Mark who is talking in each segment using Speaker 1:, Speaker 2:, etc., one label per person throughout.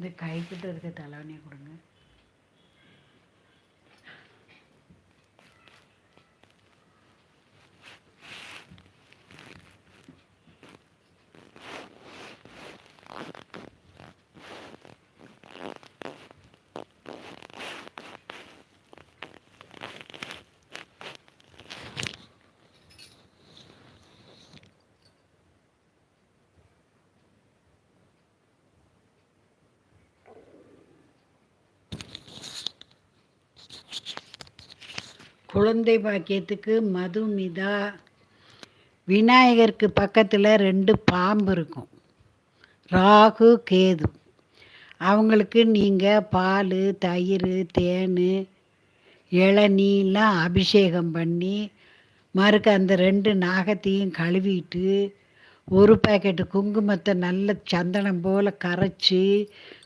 Speaker 1: இந்த கைக்கிட்ட இருக்க தலைவனையை கொடுங்க. குழந்தை பாக்கியத்துக்கு மதுமிதா விநாயகருக்கு பக்கத்தில் ரெண்டு பாம்பு இருக்கும். ராகு கேது. அவங்களுக்கு நீங்கள் பால் தயிர் தேன் இளநீலாம் அபிஷேகம் பண்ணி மறுக்க அந்த ரெண்டு நாகத்தையும் கழுவிட்டு ஒரு பேக்கெட்டு குங்குமத்தை நல்ல சந்தனம் போல் கரைச்சி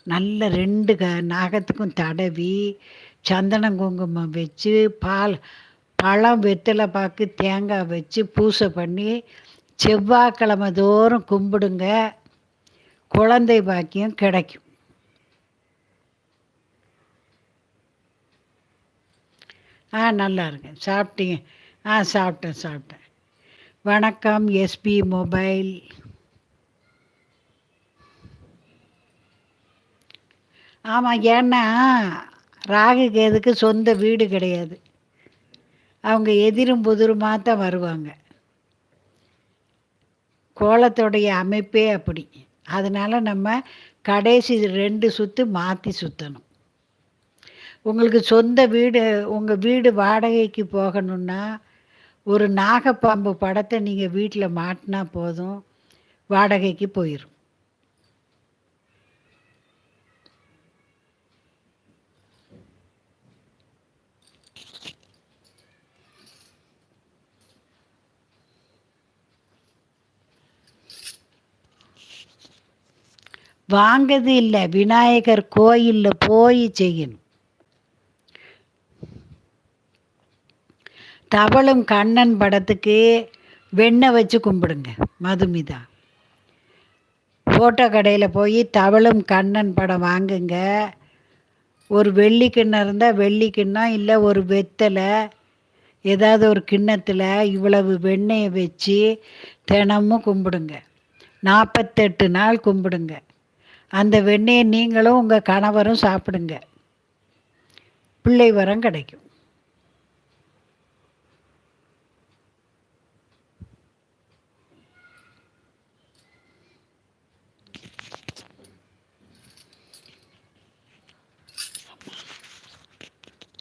Speaker 1: நல்ல ரெண்டு க நாகத்துக்கும் தடவி சந்தனம் குங்குமம் வச்சு பால் பழம் வெத்தலை பாக்கு தேங்காய் வச்சு பூசை பண்ணி செவ்வாய்க்கிழமை தோறும் கும்பிடுங்க. குழந்தை பாக்கியம் கிடைக்கும். ஆ நல்லா இருக்கேன் சாப்பிட்டீங்க. ஆ சாப்பிட்டேன் சாப்பிட்டேன். வணக்கம் எஸ்பி மொபைல். ஆமாம் ஏன்னா ராகு கேதுக்கு சொந்த வீடு கிடையாது. அவங்க எதிரும் புதிருமாக தான் வருவாங்க. கோலத்தோடைய அமைப்பே அப்படி. அதனால் நம்ம கடைசி ரெண்டு சுற்று மாற்றி சுற்றணும் உங்களுக்கு சொந்த வீடு உங்கள் வீடு வாடகைக்கு போகணுன்னா ஒரு நாகப்பாம்பு படத்தை நீங்கள் வீட்டில் மாட்டினா போதும் வாடகைக்கு போயிடும் வாங்கது இல்லை. விநாயகர் கோயிலில் போய் செய்யணும். தவளும் கண்ணன் படத்துக்கு வெண்ணெய் வச்சு கும்பிடுங்க. மதுமிதா. ஃபோட்டோ கடையில் போய் தவளும் கண்ணன் படம் வாங்குங்க. ஒரு வெள்ளி கிண்ணம் இருந்தால் வெள்ளி கிண்ணம் இல்லை ஒரு வெத்தலை ஏதாவது ஒரு கிண்ணத்தில் இவ்வளவு வெண்ணெயை வச்சு தினமும் கும்பிடுங்க. நாற்பத்தெட்டு நாள் கும்பிடுங்க. அந்த வெண்ணெயை நீங்களும் உங்கள் கணவரும் சாப்பிடுங்க. பிள்ளை வரம் கிடைக்கும்.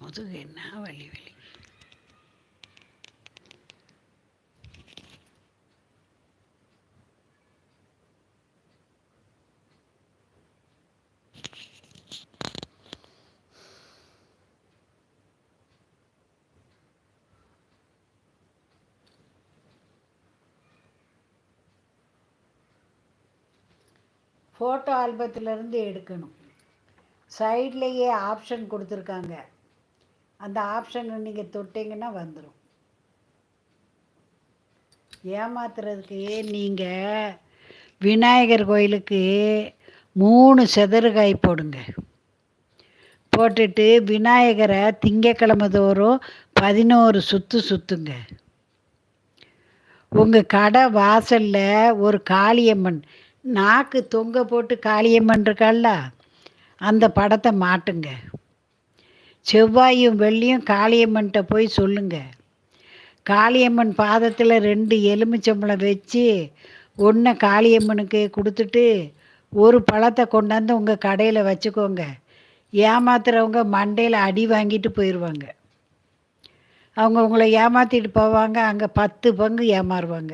Speaker 1: முதுகு என்ன வழி வலி? ஃபோட்டோ ஆல்பத்திலேருந்து எடுக்கணும். சைட்லேயே ஆப்ஷன் கொடுத்துருக்காங்க. அந்த ஆப்ஷனை நீங்கள் தொட்டிங்கன்னா வந்துடும் ஏமாத்துறதுக்கு நீங்கள் விநாயகர் கோயிலுக்கு மூணு செதறுகாய் போடுங்க. போட்டுட்டு விநாயகரை திங்கக்கிழமை தோறும் பதினோரு சுற்று சுற்றுங்க உங்கள் கடை வாசலில் ஒரு காளியம்மன் நாக்கு தொங்க போட்டு காளியம்மன் இருக்கால அந்த படத்தை மாட்டுங்க. செவ்வாயும் வெள்ளியும் காளியம்மன்கிட்ட போய் சொல்லுங்க. காளியம்மன் பாதத்தில் ரெண்டு எலுமிச்சம்பளம் வச்சு ஒன்றை காளியம்மனுக்கு கொடுத்துட்டு ஒரு பழத்தை கொண்டாந்து உங்கள் கடையில் வச்சுக்கோங்க. ஏமாத்துறவங்க மண்டையில் அடி வாங்கிட்டு போயிடுவாங்க அவங்க உங்களை ஏமாற்றிட்டு போவாங்க அங்கே பத்து பங்கு ஏமாறுவாங்க.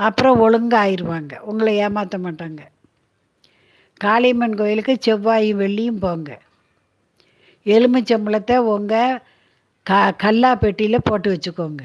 Speaker 1: அப்புறம் ஒழுங்காக ஆயிடுவாங்க உங்களை ஏமாற்ற மாட்டாங்க. காளியம்மன் கோயிலுக்கு செவ்வாயும் வெள்ளியும் போங்க. எலுமிச்சம்பழத்தை உங்கள் க கல்லா பெட்டியில் போட்டு வச்சுக்கோங்க.